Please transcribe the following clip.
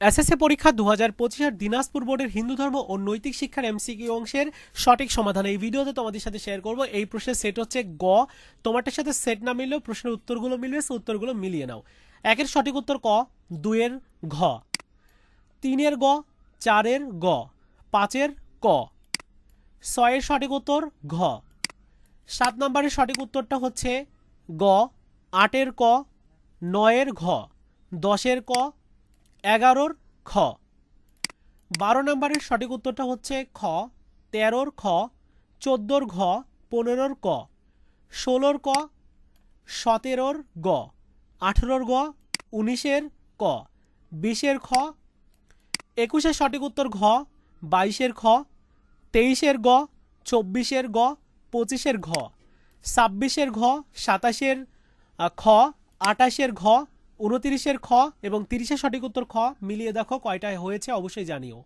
SSC পরীক্ষা দু হাজার পঁচিশের দিনাজপুর বোর্ডের হিন্দু ধর্ম ও নৈতিক শিক্ষার এমসিকিউ অংশের সঠিক সমাধান। এই ভিডিওতে তোমাদের সাথে শেয়ার করব। এই প্রশ্নের সেট হচ্ছে গ। তোমারটার সাথে সেট না মিললেও প্রশ্নের উত্তরগুলো মিলবে সে উত্তরগুলো মিলিয়ে নাও। একের সঠিক উত্তর ক দুয়ের ঘ, তিনের গ, চারের গ, পাঁচের ক, ছয়ের সঠিক উত্তর ঘ, সাত নম্বরের সঠিক উত্তরটা হচ্ছে গ, আটের ক, নয়ের ঘ, দশের ক এগারোর খ। বারো নম্বরের সঠিক উত্তরটা হচ্ছে খ, তেরোর খ, চোদ্দোর ঘ, পনেরোর ক, ষোলোর ক, সতেরোর গ, আঠেরোর গ, উনিশের ক, বিশের খ, একুশের সঠিক উত্তর ঘ, বাইশের খ, তেইশের গ, চব্বিশের গ, পঁচিশের ঘ, ছাব্বিশের ঘ, সাতাশের খ আটাশের ঘ উনতিরিশের খ এবং তিরিশের সঠিক উত্তর খ মিলিয়ে দেখো কয়টায় হয়েছে অবশ্যই জানিও।